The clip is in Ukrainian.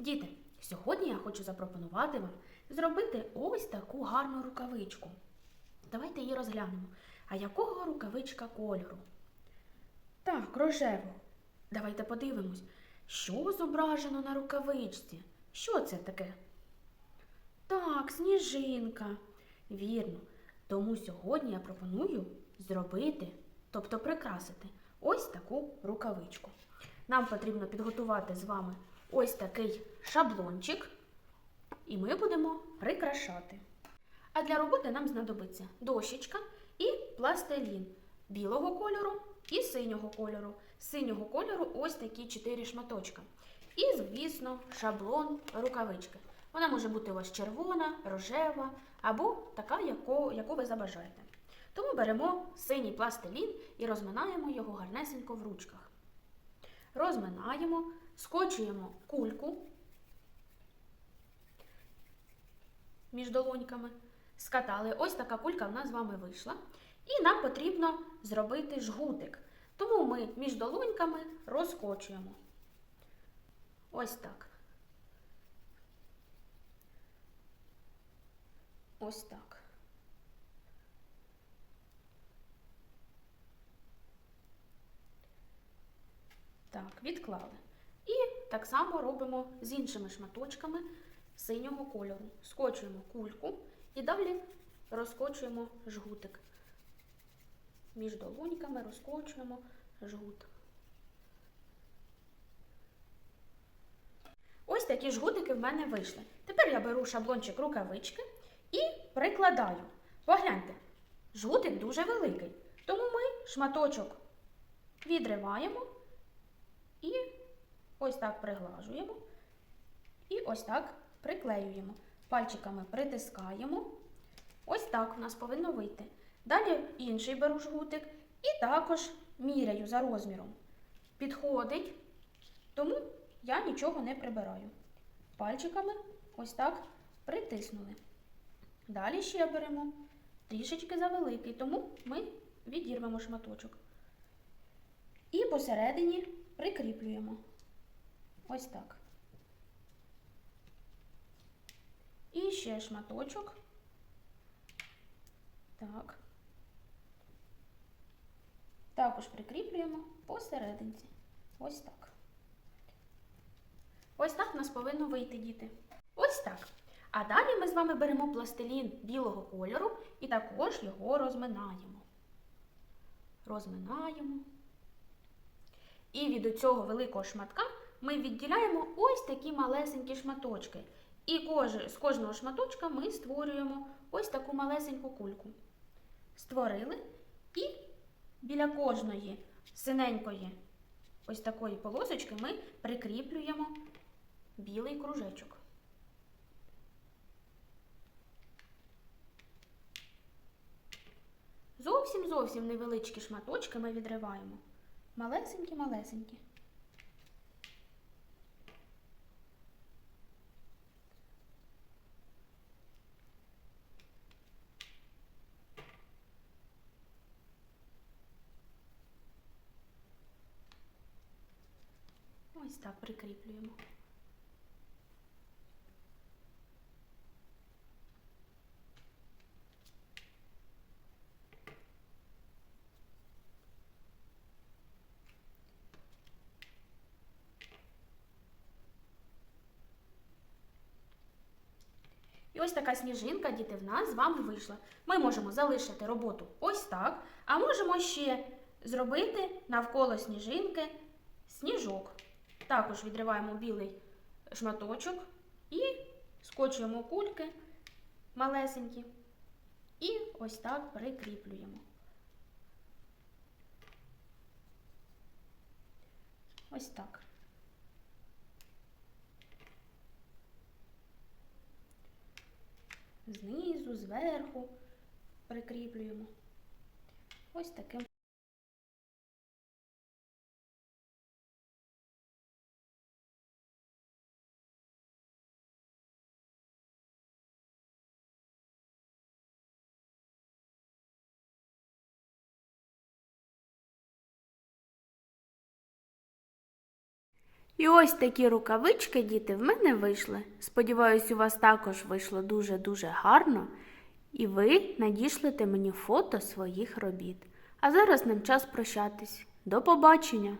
Діти, сьогодні я хочу запропонувати вам зробити ось таку гарну рукавичку. Давайте її розглянемо. А якого рукавичка кольору? Так, рожевого. Давайте подивимось, що зображено на рукавичці. Що це таке? Так, сніжинка. Вірно. Тому сьогодні я пропоную зробити, тобто прикрасити ось таку рукавичку. Нам потрібно підготувати з вами ось такий шаблончик, і ми будемо прикрашати. А для роботи нам знадобиться дощечка і пластилін білого кольору і синього кольору. Синього кольору ось такі чотири шматочка. І, звісно, шаблон рукавички. Вона може бути у вас червона, рожева або така, яку, яку ви забажаєте. Тому беремо синій пластилін і розминаємо його гарнесенько в ручках. Розминаємо, скочуємо кульку між долоньками, скатали. Ось така кулька в нас з вами вийшла. І нам потрібно зробити жгутик. Тому ми між долоньками розкочуємо. Ось так. Ось так. Так, відклали. Так само робимо з іншими шматочками синього кольору. Скочуємо кульку і далі розкочуємо жгутик. Між долоньками розкочуємо жгут. Ось такі жгутики в мене вийшли. Тепер я беру шаблончик рукавички і прикладаю. Погляньте, жгутик дуже великий, тому ми шматочок відриваємо ось так приглажуємо. І ось так приклеюємо. Пальчиками притискаємо. Ось так у нас повинно вийти. Далі інший беру жгутик і також міряю за розміром. Підходить, тому я нічого не прибираю. Пальчиками ось так притиснули. Далі ще беремо трішечки завеликий, тому ми відірвемо шматочок. І посередині прикріплюємо. Ось так. І ще шматочок. Так. Також прикріплюємо посерединці. Ось так. Ось так в нас повинно вийти, діти. Ось так. А далі ми з вами беремо пластилін білого кольору і також його розминаємо. Розминаємо. І від цього великого шматка ми відділяємо ось такі малесенькі шматочки. І з кожного шматочка ми створюємо ось таку малесеньку кульку. Створили і біля кожної синенької ось такої полосочки ми прикріплюємо білий кружечок. Зовсім зовсім невеличкі шматочки ми відриваємо. Малесенькі-малесенькі. Ось прикріплюємо. І ось така сніжинка, діти, в нас з вами вийшла. Ми можемо залишити роботу ось так, а можемо ще зробити навколо сніжинки сніжок. Також відриваємо білий шматочок і скочуємо кульки малесенькі. І ось так прикріплюємо. Ось так. Знизу, зверху прикріплюємо. Ось таким. І ось такі рукавички, діти, в мене вийшли. Сподіваюсь, у вас також вийшло дуже-дуже гарно. І ви надішлете мені фото своїх робіт. А зараз нам час прощатись. До побачення!